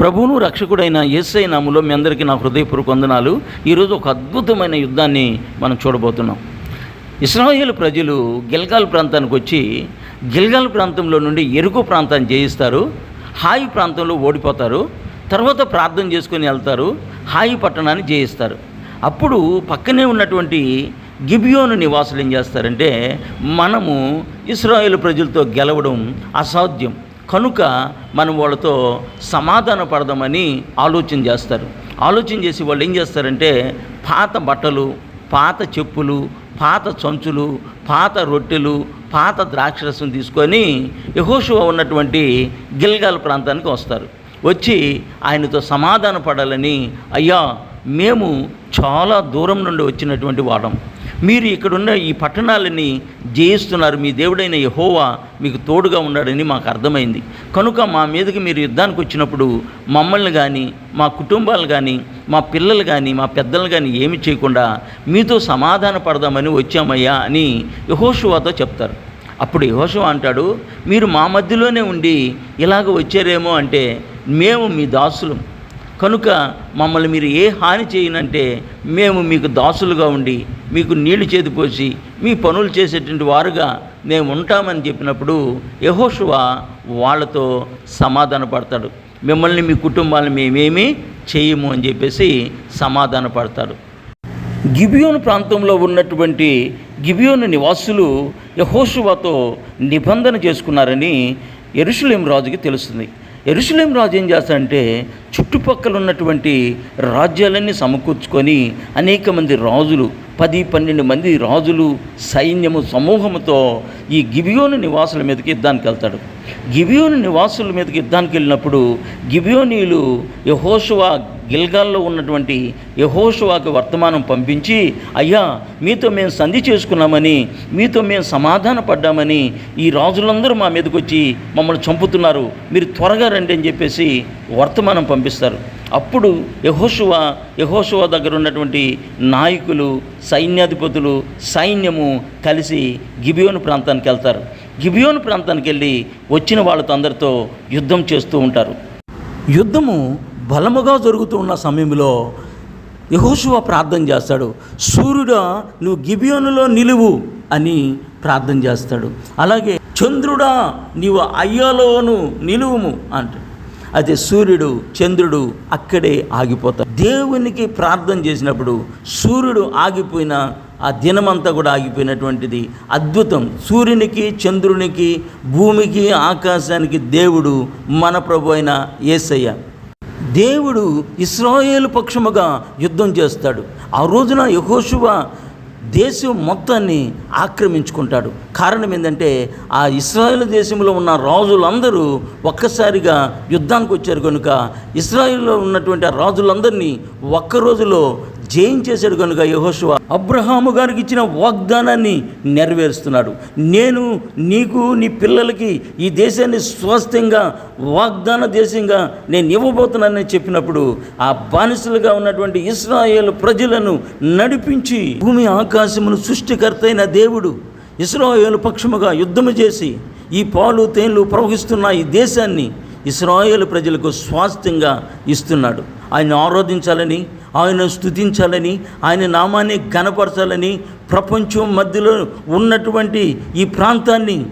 ప్రభువును రక్షకుడైన యేసై నాములో మీ అందరికీ నా హృదయపూర్వక వందనాలు. ఈరోజు ఒక అద్భుతమైన యుద్ధాన్ని మనం చూడబోతున్నాం. ఇస్రాయేల్ ప్రజలు గిల్గాల్ ప్రాంతానికి వచ్చి గిల్గాల్ ప్రాంతంలో నుండి ఎరుకు ప్రాంతాన్ని జయిస్తారు. హాయి ప్రాంతంలో ఓడిపోతారు. తర్వాత ప్రార్థన చేసుకొని వెళ్తారు. హాయి పట్టణాన్ని జయిస్తారు. అప్పుడు పక్కనే ఉన్నటువంటి గిబియోను నివాసులు ఏం చేస్తారంటే మనము ఇస్రాయేల్ ప్రజలతో గెలవడం అసాధ్యం. కనుక మనం వాళ్ళతో సమాధాన పడదామని ఆలోచన చేస్తారు. ఆలోచన చేసి వాళ్ళు ఏం చేస్తారంటే పాత బట్టలు పాత చెప్పులు పాత చంచులు పాత రొట్టెలు పాత ద్రాక్షరసం తీసుకొని యహోషువ ఉన్నటువంటి గిల్గాల్ ప్రాంతానికి వస్తారు. వచ్చి ఆయనతో సమాధాన పడాలని అయ్యా మేము చాలా దూరం నుండి వచ్చినటువంటి వాడం మీరు ఇక్కడున్న ఈ పట్టణాలని జయిస్తున్నారు. మీ దేవుడైన యహోవా మీకు తోడుగా ఉన్నాడని మాకు అర్థమైంది. కనుక మా మీదకి మీరు యుద్ధానికి వచ్చినప్పుడు మమ్మల్ని కానీ మా కుటుంబాలు కానీ మా పిల్లలు కానీ మా పెద్దలు కానీ ఏమి చేయకుండా మీతో సమాధాన పడదామని వచ్చామయ్యా అని యహోషువాతో చెప్తారు. అప్పుడు యహోషువా అంటాడు మీరు మా మధ్యలోనే ఉండి ఇలాగ వచ్చారేమో అంటే మేము మీ దాసులం. కనుక మమ్మల్ని మీరు ఏ హాని చేయనంటే మేము మీకు దాసులుగా ఉండి మీకు నీళ్ళు చేతిపోసి మీ పనులు చేసేటువంటి వారుగా మేము ఉంటామని చెప్పినప్పుడు యహోషువ వాళ్ళతో సమాధాన పడతాడు మిమ్మల్ని మీ కుటుంబాలను మేమేమీ చేయము అని చెప్పేసి సమాధాన పడతాడు గిబియోను ప్రాంతంలో ఉన్నటువంటి గిబియోను నివాసులు యహోషువతో నిబంధన చేసుకున్నారని ఎరుషులేం రాజుకి తెలుస్తుంది. ఎరుషులేం రాజు ఏం చేస్తాడంటే చుట్టుపక్కల ఉన్నటువంటి రాజ్యాలన్నీ సమకూర్చుకొని అనేక మంది రాజులు పది పన్నెండు మంది రాజులు సైన్యము సమూహముతో ఈ గిబియోను నివాసుల మీదకి యుద్ధానికి వెళ్తాడు. గిబియోను నివాసుల మీదకి యుద్ధానికి వెళ్ళినప్పుడు గిబియోనీలు యహోషువా గిల్గాల్లో ఉన్నటువంటి యహోషువాకి వర్తమానం పంపించి అయ్యా మీతో మేము సంధి చేసుకున్నామని మీతో మేము సమాధాన పడ్డామని ఈ రాజులందరూ మా మీదకి వచ్చి మమ్మల్ని చంపుతున్నారు. మీరు త్వరగా రండి అని చెప్పేసి వర్తమానం పంపిస్తారు. అప్పుడు యహోషువా యహోషువ దగ్గర ఉన్నటువంటి నాయకులు సైన్యాధిపతులు సైన్యము కలిసి గిబియోను ప్రాంతానికి వెళ్తారు. గిబియోను ప్రాంతానికి వెళ్ళి వచ్చిన వాళ్ళతో అందరితో యుద్ధం చేస్తూ ఉంటారు. యుద్ధము బలముగా జరుగుతున్న సమయంలో యహోషువ ప్రార్థన చేస్తాడు సూర్యుడా నువ్వు గిబియోనులో నిలువు అని ప్రార్థన చేస్తాడు. అలాగే చంద్రుడా నీవు అయ్యోలోను నిలువుము అంటాడు. అయితే సూర్యుడు చంద్రుడు అక్కడే ఆగిపోతాడు దేవునికి ప్రార్థన చేసినప్పుడు సూర్యుడు ఆగిపోయిన ఆ దినమంతా కూడా ఆగిపోయినటువంటిది అద్భుతం. సూర్యునికి చంద్రునికి భూమికి ఆకాశానికి దేవుడు మన ప్రభు అయిన యేసయ్య దేవుడు ఇస్రాయేలు పక్షముగా యుద్ధం చేస్తాడు. ఆ రోజున యహోశువ దేశం మొత్తాన్ని ఆక్రమించుకుంటాడు. కారణం ఏంటంటే ఆ ఇస్రాయేల్ దేశంలో ఉన్న రాజులందరూ ఒక్కసారిగా యుద్ధానికి వచ్చారు కనుక ఇస్రాయేల్లో ఉన్నటువంటి ఆ రాజులందరినీ ఒక్క రోజులో జయించేశాడు కనుక యహోశివ అబ్రహాము గారికి ఇచ్చిన వాగ్దానాన్ని నెరవేరుస్తున్నాడు. నేను నీకు నీ పిల్లలకి ఈ దేశాన్ని స్వస్థంగా వాగ్దాన దేశంగా నేను ఇవ్వబోతున్నానని చెప్పినప్పుడు ఆ బానిసలుగా ఉన్నటువంటి ఇస్రాయేల్ ప్రజలను నడిపించి భూమి ఆకాశమును సృష్టికర్తైన దేవుడు ఇస్రాయేల్ పక్షముగా యుద్ధము చేసి ఈ పాలు తేన్లు ప్రవహిస్తున్న ఈ దేశాన్ని ఇస్రాయేల్ ప్రజలకు స్వాస్థ్యంగా ఇస్తున్నాడు. ఆయన ఆరాధించాలని ఆయన స్తుతించాలని ఆయన నామాన్ని గనపరచాలని ప్రపంచం మధ్యలో ఉన్నటువంటి ఈ ప్రాంతాన్ని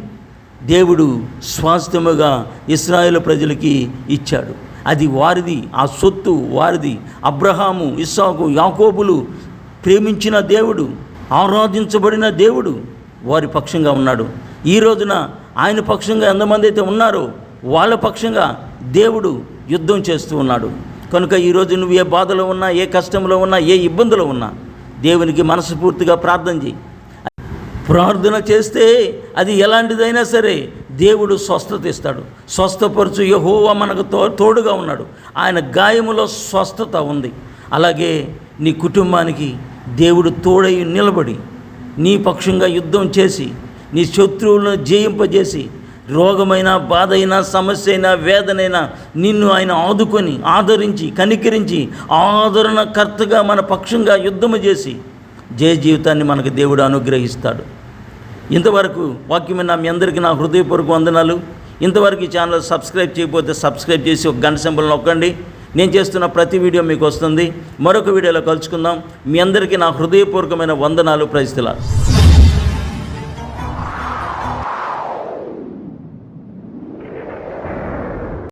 దేవుడు స్వాస్థ్యముగా ఇస్రాయేల్ ప్రజలకి ఇచ్చాడు. అది వారిది ఆ సొత్తు వారిది. అబ్రహాము ఇస్సాకు యాకోబులు ప్రేమించిన దేవుడు ఆరాధించబడిన దేవుడు వారి పక్షంగా ఉన్నాడు. ఈ రోజున ఆయన పక్షంగా ఎంతమంది అయితే ఉన్నారో వాళ్ళ పక్షంగా దేవుడు యుద్ధం చేస్తూ ఉన్నాడు. కనుక ఈరోజు నువ్వు ఏ బాధలో ఉన్నా ఏ కష్టంలో ఉన్నా ఏ ఇబ్బందులో ఉన్నా దేవునికి మనస్ఫూర్తిగా ప్రార్థన చేయి ప్రార్థన చేస్తే అది ఎలాంటిదైనా సరే దేవుడు స్వస్థత ఇస్తాడు. స్వస్థపరచు యహోవా మనకు తో తోడుగా ఉన్నాడు. ఆయన గాయములో స్వస్థత ఉంది. అలాగే నీ కుటుంబానికి దేవుడు తోడై నిలబడి నీ పక్షంగా యుద్ధం చేసి నీ శత్రువులను జయింపజేసి రోగమైన బాధ అయినా సమస్య అయినా వేదనైనా నిన్ను ఆయన ఆదుకొని ఆదరించి కనికరించి ఆదరణకర్తగా మన పక్షంగా యుద్ధము చేసి జయ జీవితాన్ని మనకు దేవుడు అనుగ్రహిస్తాడు. ఇంతవరకు వాక్యమైన మీ అందరికీ నా హృదయపూర్వక వందనాలు. ఇంతవరకు ఈ ఛానల్ సబ్స్క్రైబ్ చేయకపోతే సబ్స్క్రైబ్ చేసి ఒక గంట సింబల్ నొక్కండి. నేను చేస్తున్న ప్రతి వీడియో మీకు వస్తుంది. మరొక వీడియోలో కలుసుకుందాం. మీ అందరికీ నా హృదయపూర్వకమైన వందనాలు ప్రజల